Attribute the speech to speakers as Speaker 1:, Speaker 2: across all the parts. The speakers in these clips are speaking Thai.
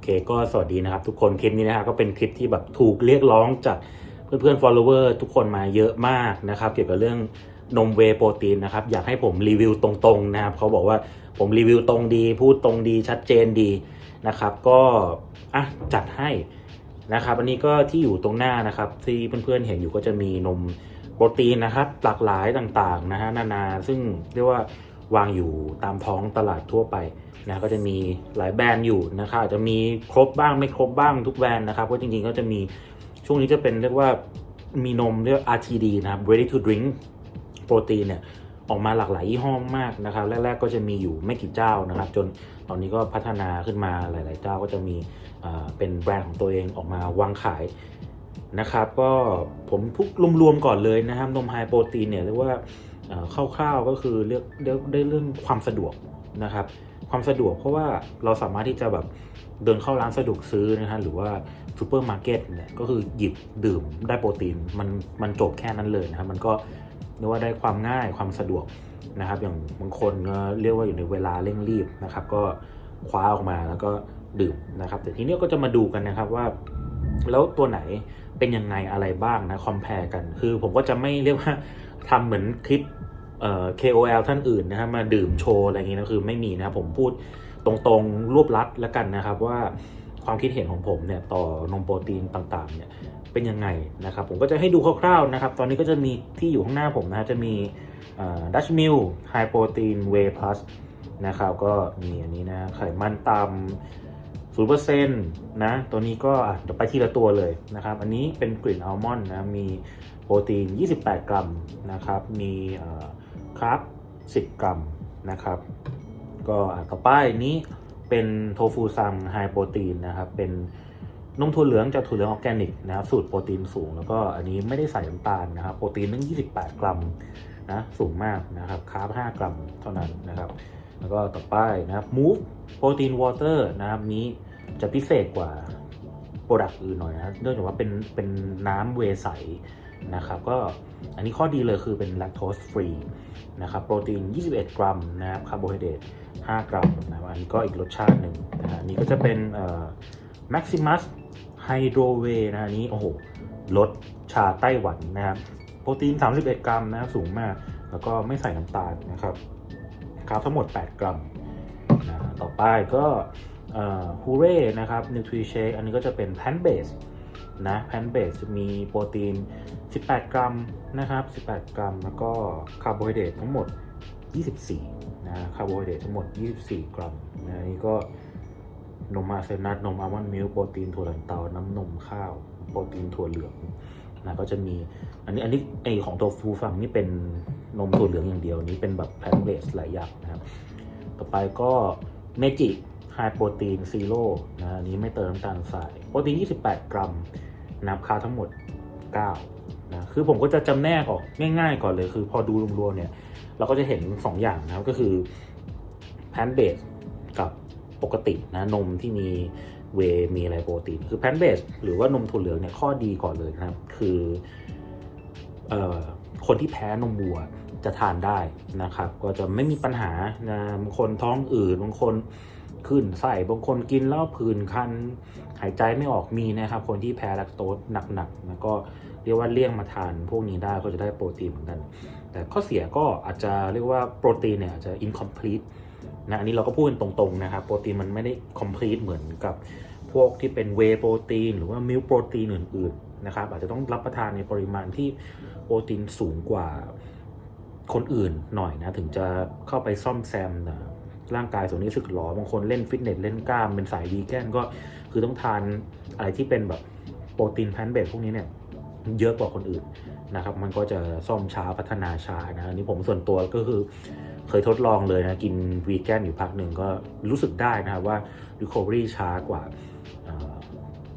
Speaker 1: อเคก็สวัสดีนะครับทุกคนคลิปนี้นะครับก็เป็นคลิปที่แบบถูกเรียกร้องจากเพื่อนๆ follower ทุกคนมาเยอะมากนะครับเกี่ยวกับเรื่องนมเวโปรตีนนะครับอยากให้ผมรีวิวตรงๆนะครับเขาบอกว่าผมรีวิวตรงดี พูดตรงดีชัดเจนดีนะครับก็อะจัดให้นะครับอันนี้ก็ที่อยู่ตรงหน้านะครับที่เพื่อนๆเห็นอยู่ก็จะมีนมโปรตีนนะครับหลากหลายต่างๆนะฮะนานาซึ่งเรียกว่า วางอยู่ตามท้องตลาดทั่วไปนะก็จะมีหลายแบรนด์อยู่นะครับอาจจะมีครบบ้างไม่ครบบ้างทุกแบรนด์นะครับก็จริงๆก็จะมีช่วงนี้จะเป็นเรียกว่ามีนมเรียก RTD นะครับ ready to drink โปรตีนเนี่ยออกมาหลากหลายยี่ห้อมากนะครับแรกๆก็จะมีอยู่ไม่กี่เจ้านะครับ จนตอนนี้ก็พัฒนาขึ้นมาหลาย ๆ เจ้าก็จะมีเป็นแบรนด์ของตัวเองออกมาวางขายนะครับ ก็ผมพูดรวมๆก่อนเลยนะครับนมไฮโปรตีนเนี่ยเรียกว่า คร่าวๆก็คือเรียกเรียกได้เรื่องความสะดวกนะครับ ความสะดวกเพราะว่าเราสามารถที่จะแบบเดินเข้าร้านสะดวกซื้อนะฮะหรือว่าซูเปอร์มาร์เก็ตเนี่ยก็คือหยิบดื่มได้โปรตีนมันมันจบแค่นั้นเลยนะครับ มันก็เรียกว่าได้ความง่ายความสะดวกนะครับ อย่างบางคนก็เรียกว่าอยู่ในเวลาเร่งรีบนะครับ ก็คว้าออกมาแล้วก็ดื่มนะครับ แต่ทีนี้ก็จะมาดูกันนะครับว่า แล้วตัวไหนเป็นยังไงอะไรบ้างนะคอมเพลกัน คือผมก็จะไม่เรียกว่าทำเหมือนคลิป KOL ท่านอื่นนะครับมาดื่มโชว์อะไรอย่างนี้นะคือไม่มีนะครับผมพูดตรงๆรวบลัดแล้วกันนะครับว่าความคิดเห็นของผมเนี่ยต่อนมโปรตีนต่างๆเนี่ยเป็นยังไงนะครับ ผมก็จะให้ดูคร่าวๆนะครับ ตอนนี้ก็จะมีที่อยู่ข้างหน้าผมนะ จะมีดัชมิลไฮโปรตีนเวย์พลัสนะครับก็มีอันนี้นะไขมันต่ำศูนย์เปอร์เซ็นต์นะตัวนี้ก็อะเดี๋ยวไปทีละตัวเลยนะครับ อันนี้เป็นกลิ่นอัลมอนด์นะ มีโปรตีน 28 กรัมนะครับ มี คร์บ10 กรัมนะครับ ก็อะต่อไปนี้เป็นโทฟูซังไฮโปรตีนนะครับ เป็นนมถั่วเหลืองจากถั่วเหลืองออร์แกนิกนะครับ สูตรโปรตีนสูง แล้วก็อันนี้ไม่ได้ใส่น้ำตาลนะครับ โปรตีนตั้ง28 กรัมนะสูงมากนะครับคาร์บ5กรัมเท่านั้นนะครับ แล้วก็ต่อไปนะครับ Move โปรตีนวอเตอร์นะครับนี้จะพิเศษกว่าโปรดักต์อื่นหน่อยนะเนื่องจากว่าเป็นเป็นน้ำเวใส นะครับก็อันนี้ข้อดีเลยคือเป็นแลคโตสฟรีนะครับโปรตีน 21 กรัมนะครับคาร์โบไฮเดรต5 กรัมนะครับอันนี้ก็อีกรสชาติหนึ่งนะฮะอันนี้ก็จะเป็นเอ่อ Maximus Hydro Whey นะอันนี้โอ้โหรสชาไต้หวันนะครับโปรตีน 31 กรัมนะสูงมาก แล้วก็ไม่ใส่น้ำตาลนะครับคารับทั้งหมด 8 กรัมนะต่อไปก็ฮูเร่นะครับนิวทริเชคอันนี้ก็จะเป็นแพนเบส นะแพนเบสจะมีโปรตีน 18 กรัมนะครับ 18 กรัม แล้วก็คาร์โบไฮเดรตทั้งหมด 24 นะคาร์โบไฮเดรตทั้งหมด 24 กรัมนะอันนี้ก็นมอาเซนัทนมอัลมอนด์มิลค์โปรตีนถั่วลันเตาน้ำนมข้าว โปรตีนถั่วเหลืองนะก็จะมีอันนี้อันนี้ไอของตัวฟูฟังนี่เป็นนมถั่วเหลืองอย่างเดียวนี้เป็นแบบแพนเบสหลายอย่างนะครับ ต่อไปก็เมจิไฮโปรตีนซีโร่นะอันนี้ไม่เติมน้ำตาลทราย โปรตีน 28 กรัม นับคาทั้งหมด 9 นะ คือผมก็จะจำแนกออกง่ายๆก่อนเลย คือพอดูรวมๆเนี่ย เราก็จะเห็น 2 อย่างนะครับ ก็คือแพนเบสกับปกตินะ นมที่มีเวมีอะไรโปรตีน คือแพนเบสหรือว่านมถั่วเหลืองเนี่ยข้อดีก่อนเลยนะครับ คือเอ่อคนที่แพ้นมวัวจะทานได้นะครับ ก็จะไม่มีปัญหานะบางคนท้องอืดบางคนขึ้นไส้บางคนกินแล้วผื่นคัน หายใจไม่ออกมีนะครับ คนที่แพ้แลคโตสหนักๆแล้วก็เรียกว่าเลี่ยงมาทานพวกนี้ได้ก็จะได้โปรตีนเหมือนกัน แต่ข้อเสียก็อาจจะเรียกว่าโปรตีนเนี่ยอาจจะ incomplete นะอันนี้เราก็พูดกันตรงๆนะครับโปรตีนมันไม่ได้ complete เหมือนกับพวกที่เป็นเวโปรตีนหรือว่ามิลโปรตีนอื่นๆนะครับอาจจะต้องรับประทานในปริมาณที่โปรตีนสูงกว่าคนอื่นหน่อยนะถึงจะเข้าไปซ่อมแซมนะร่างกายส่วนนี้สึกหรอบางคนเล่นฟิตเนสเล่นกล้ามเป็นสายวีแกนก็ คือต้องทานอะไรที่เป็นแบบโปรตีนแพนเบสพวกนี้เนี่ยเยอะกว่าคนอื่นนะครับ มันก็จะซ่อมช้าพัฒนาช้านะอันนี้ผมส่วนตัวก็คือเคยทดลองเลยนะ กินวีแกนอยู่พักหนึ่งก็รู้สึกได้นะครับว่า recovery ช้ากว่า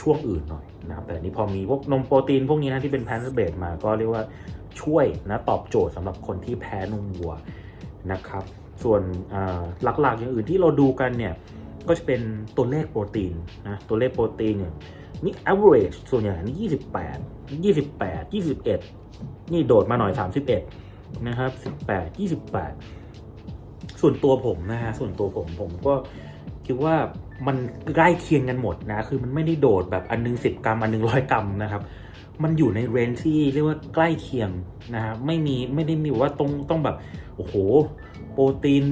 Speaker 1: ช่วงอื่นหน่อยนะครับ แต่อันนี้พอมีพวกนมโปรตีนพวกนี้นะที่เป็นแพนเบสมาก็เรียกว่าช่วยนะตอบโจทย์สำหรับคนที่แพ้นมวัวนะครับ ส่วนหลักๆอย่างอื่นที่เราดูกันเนี่ย ก็จะเป็นตัวเลขโปรตีนนะตัวเลขโปรตีนเนี่ยนี่ average ส่วนใหญ่นี่ 28 28 21 นี่โดดมาหน่อย 31 นะครับ 18 28 ส่วนตัวผมนะฮะส่วนตัวผมผมก็คิดว่ามันใกล้เคียงกันหมดนะ คือมันไม่ได้โดดแบบอันนึงสิบกรัม อันนึงร้อยกรัมนะครับ มันอยู่ในเรนที่เรียกว่าใกล้เคียงนะครับไม่มีไม่ได้มีว่าต้องต้องแบบโอ้โหโปรตีน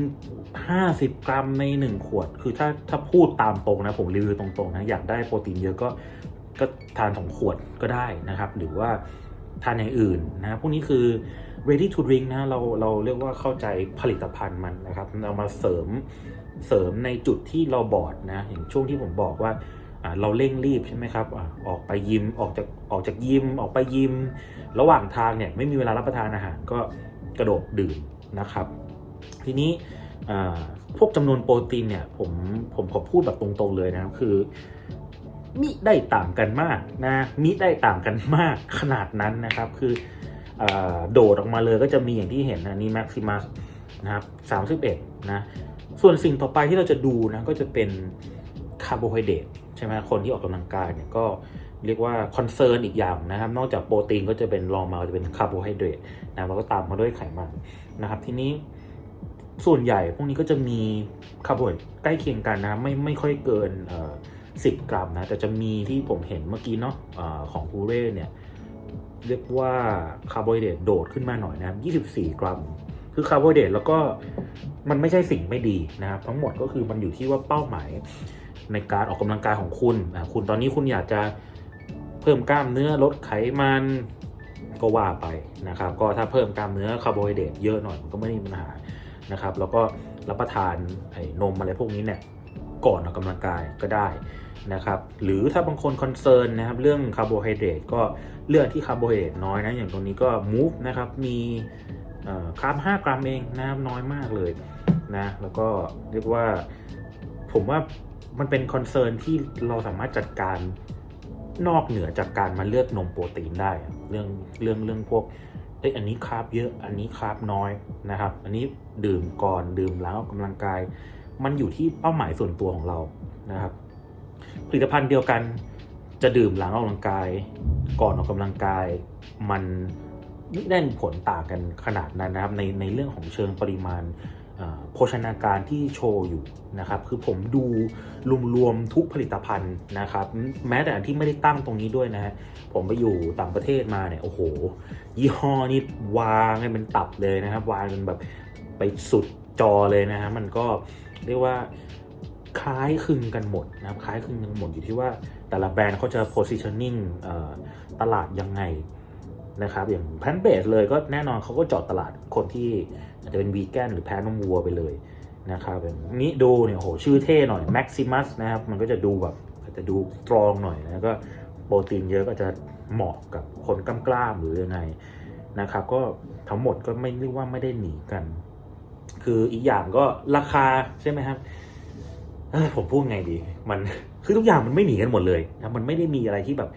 Speaker 1: 50 กรัมใน 1 ขวด คือถ้าถ้าพูดตามตรงนะผมรีวิวตรงๆนะอยากได้โปรตีนเยอะก็ก็ทานสองขวดก็ได้นะครับ หรือว่าทานอย่างอื่นนะพวกนี้คือ ready to drink นะเราเราเรียกว่าเข้าใจผลิตภัณฑ์มันนะครับเรามาเสริมเสริมในจุดที่เราบอดนะอย่างช่วงที่ผมบอกว่า เราเร่งรีบใช่ไหมครับอออกไปยิมออกจากออกจากยิมออกไปยิม ระหว่างทางเนี่ยไม่มีเวลารับประทานอาหารก็กระโดดดื่มนะครับ ทีนี้พวกจำนวนโปรตีนเนี่ยผมผมขอพูดแบบตรงๆเลยนะครับคือมิได้ต่างกันมากนะมิได้ต่างกันมากขนาดนั้นนะครับ คืออโดดออกมาเลยก็จะมีอย่างที่เห็นนะนี่แม็กซิมัสนะครับ31นะส่วนสิ่งต่อไปที่เราจะดูนะก็จะเป็นคาร์โบไฮเดรต ใช่ไหมคนที่ออกกำลังกายเนี่ยก็เรียกว่าคอนเซิร์นอีกอย่างนะครับ นอกจากโปรตีนก็จะเป็นรองมาจะเป็นคาร์โบไฮเดรตนะแล้วก็ตามมาด้วยไขมันนะครับ ทีนี้ส่วนใหญ่พวกนี้ก็จะมีคาร์โบไฮเดรตใกล้เคียงกันนะไม่ไม่ค่อยเกินเอ่อ10กรัมนะ แต่จะมีที่ผมเห็นเมื่อกี้เนาะอาของพูเร่เนี่ย เรียกว่าคาร์โบไฮเดรตโดดขึ้นมาหน่อยนะครับ24กรัม คือคาร์โบไฮเดรตแล้วก็มันไม่ใช่สิ่งไม่ดีนะครับ ทั้งหมดก็คือมันอยู่ที่ว่าเป้าหมาย ในการออกกำลังกายของคุณอะคุณตอนนี้คุณอยากจะเพิ่มกล้ามเนื้อลดไขมันก็ว่าไปนะครับ ก็ถ้าเพิ่มกล้ามเนื้อคาร์โบไฮเดรตเยอะหน่อยมันก็ไม่มีปัญหานะครับ แล้วก็รับประทานไอ้นมอะไรพวกนี้เนี่ยก่อนออกกำลังกายก็ได้นะครับ หรือถ้าบางคนคอนเซิร์นนะครับเรื่องคาร์โบไฮเดรตก็เลือกที่คาร์โบไฮเดรตน้อยนะอย่างตรงนี้ก็มูฟนะครับมีคาร์บ5กรัมเองนะครับน้อยมากเลยนะแล้วก็เรียกว่าผมว่า มันเป็นคอนเซิร์นที่เราสามารถจัดการนอกเหนือจากการมาเลือกนมโปรตีนได้ เรื่องเรื่องเรื่องพวกเอ้ยอันนี้คาร์บเยอะอันนี้คาร์บน้อยนะครับ อันนี้ดื่มก่อนดื่มหลังออกกำลังกาย มันอยู่ที่เป้าหมายส่วนตัวของเรานะครับ ผลิตภัณฑ์เดียวกันจะดื่มหลังออกกำลังกาย ก่อนออกกำลังกาย มันไม่ได้ผลต่างกันขนาดนั้นนะครับในในเรื่องของเชิงปริมาณ โภชนาการที่โชว์อยู่นะครับ คือผมดูรวมๆทุกผลิตภัณฑ์นะครับ แม้แต่ที่ไม่ได้ตั้งตรงนี้ด้วยนะฮะผมไปอยู่ต่างประเทศมาเนี่ย โอ้โห ยี่ห้อนี่วางให้มันตับเลยนะครับ วางจนแบบไปสุดจอเลยนะฮะ มันก็เรียกว่าคล้ายคลึงกันหมดนะครับ คล้ายคลึงกันหมดอยู่ที่ว่าแต่ละแบรนด์เขาจะ positioning ตลาดยังไง นะครับอย่างแพนเบสเลยก็แน่นอนเขาก็เจาะตลาดคนที่อาจจะเป็นวีแกนหรือแพ้นมวัวไปเลยนะครับแบบนี้ดูเนี่ยโหชื่อเท่หน่อย Maximus นะครับมันก็จะดูแบบอาจจะดูตรองหน่อยแล้วก็โปรตีนเยอะก็จะเหมาะกับคนกล้ามๆหรือยังไงนะครับ ก็ทั้งหมดก็ไม่เรียกว่าไม่ได้หนีกัน คืออีกอย่างก็ราคาใช่ไหมครับผมพูดไงดี มันคือทุกอย่างมันไม่หนีกันหมดเลยนะมันไม่ได้มีอะไรที่แบบ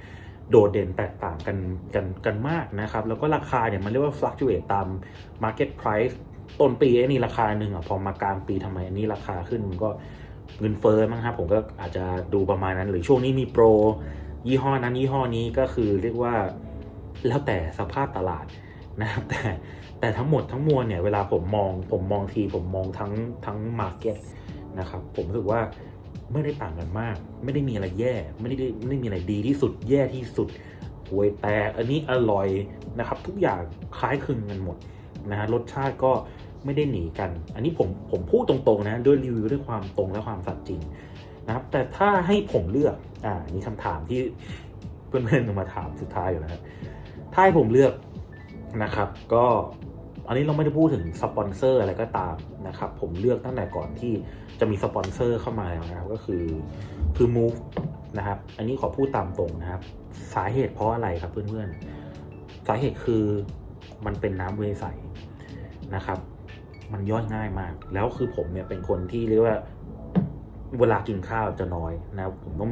Speaker 1: โดดเด่นแตกต่างกันกันกันมากนะครับ แล้วก็ราคาเนี่ยมันเรียกว่า fluctuate ตาม market price ต้นปีไอ้นี่ราคาหนึ่งอะพอมากลางปีทำไมอันนี้ราคาขึ้นมันก็เงินเฟ้อมั้งครับผมก็อาจจะดูประมาณนั้น หรือช่วงนี้มีโปร ยี่ห้อนั้นยี่ห้อนี้ก็คือเรียกว่าแล้วแต่สภาพตลาดนะครับแต่แต่ทั้งหมดทั้งมวลเนี่ยเวลาผมมองผมมองทีผมมองทั้งทั้งมาร์เก็ตนะครับผมรู้สึกว่า ไม่ได้ต่างกันมาก ไม่ได้มีอะไรแย่ ไม่ได้ไม่ได้มีอะไรดีที่สุด แย่ที่สุดหวยแตกอันนี้อร่อยนะครับ ทุกอย่างคล้ายคลึงกันหมดนะฮะรสชาติก็ไม่ได้หนีกัน อันนี้ผมผมพูดตรงๆนะด้วยรีวิวด้วยความตรงและความสัตย์จริงนะครับ แต่ถ้าให้ผมเลือกอ่านี่คำถามที่เพื่อนๆมาถามสุดท้ายอยู่นะครับถ้าให้ผมเลือกนะครับ ก็ อันนี้เราไม่ได้พูดถึงสปอนเซอร์อะไรก็ตามนะครับ ผมเลือกตั้งแต่ก่อนที่จะมีสปอนเซอร์เข้ามาแล้วนะครับก็คือคือ move นะครับ อันนี้ขอพูดตามตรงนะครับ สาเหตุเพราะอะไรครับเพื่อนๆ สาเหตุคือมันเป็นน้ำเวใสนะครับ มันย่อยง่ายมาก แล้วคือผมเนี่ยเป็นคนที่เรียกว่า เวลากินข้าวจะน้อยนะครับผมต้อง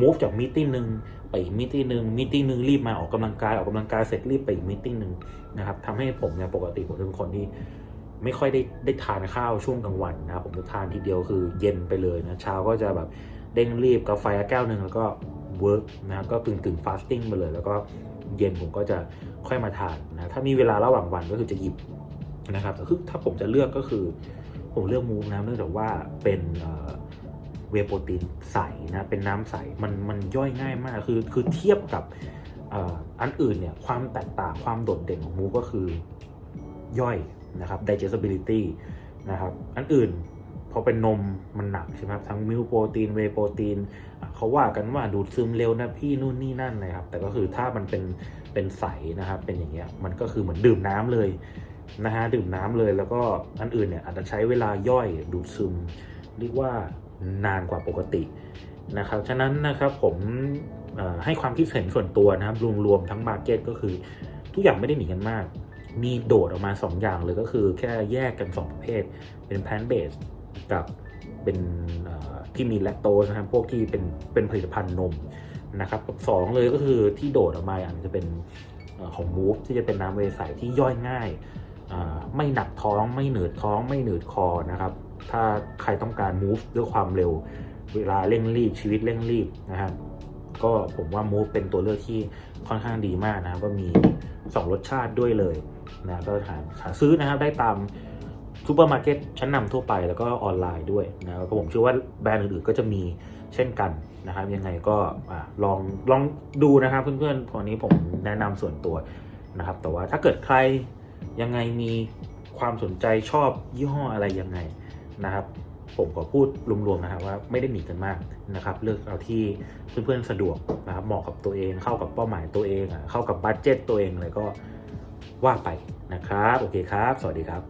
Speaker 1: move จากมีติ้หนึ่งไปอีกมีติ้หนึ่งมีติ้หนึ่งรีบมาออกกำลังกายออกกำลังกายเสร็จรีบไปอีกมีติ้หนึ่งนะครับทำให้ผมเนี่ยปกติผมเป็นคนที่ไม่ค่อยได้ได้ทานข้าวช่วงกลางวันนะครับผมจะทานทีเดียวคือเย็นไปเลยนะเช้าก็จะแบบเด้งรีบกาแฟแก้วหนึ่งแล้วก็เวิร์กนะครับก็กึ่งกึ่งฟาสติ้งไปเลยแล้วก็เย็นผมก็จะค่อยมาทานนะถ้ามีเวลาระหว่างวันก็คือจะหยิบนะครับแต่คือถ้าผมจะเลือกก็คือ ผมเลือกมูฟนะเนื่องจากว่าเป็น เวโปรตีนใสนะเป็นน้ำใสมันมันย่อยง่ายมากคือคือเทียบกับอ,อันอื่นเนี่ยความแตกต่างความโดดเด่นของมูก็คือย่อยนะครับ digestibility นะครับอันอื่นพอเป็นนมมันหนักใช่ไหมครับทั้งมิลโปรตีนเวโปรตีนเขาว่ากันว่าดูดซึมเร็วนะพี่นู่นนี่นั่นนะครับ แต่ก็คือถ้ามันเป็นเป็นใสนะครับ เป็นอย่างเงี้ยมันก็คือเหมือนดื่มน้ำเลยนะฮะดื่มน้ำเลยแล้วก็อันอื่นเนี่ยอาจจะใช้เวลาย่อยดูดซึมเรียกว่า นานกว่าปกตินะครับ ฉะนั้นนะครับผมให้ความคิดเห็นส่วนตัวนะครับรวมๆทั้งมาร์เก็ตก็คือทุกอย่างไม่ได้หนีกันมาก มีโดดออกมา 2 อย่างเลยก็คือแค่แยกกัน 2 ประเภท เป็นแพนเบสกับเป็นที่มีแลคโตสนะครับพวกที่เป็นเป็นผลิตภัณฑ์นมนะครับสองเลยก็คือที่โดดออกมาอย่างจะเป็นของมูฟที่จะเป็นน้ำเวใสที่ย่อยง่าย ไม่หนักท้องไม่เหนืดท้องไม่เหนืดคอนะครับ ถ้าใครต้องการ move ด้วยความเร็ว เวลาเร่งรีบชีวิตเร่งรีบนะครับ ก็ผมว่า move เป็นตัวเลือกที่ค่อนข้างดีมากนะครับก็มี 2 รสชาติด้วยเลยนะก็หาหาซื้อนะครับได้ตามซูเปอร์มาร์เก็ตชั้นนำทั่วไปแล้วก็ออนไลน์ด้วยนะครับก็ผมเชื่อว่าแบรนด์อื่นๆก็จะมีเช่นกันนะครับ ยังไงก็อลองลองดูนะครับเพื่อนๆตอนนี้ผมแนะนำส่วนตัวนะครับ แต่ว่าถ้าเกิดใครยังไงมีความสนใจชอบยี่ห้ออะไรยังไง นะครับ ผมขอพูดรวมๆนะครับว่าไม่ได้หนีกันมากนะครับ เลือกเอาที่เพื่อนๆสะดวกนะครับเหมาะกับตัวเองเข้ากับเป้าหมายตัวเอง เข้ากับบัตเจ็ตตัวเองอะไรก็ว่าไปนะครับ โอเคครับ สวัสดีครับ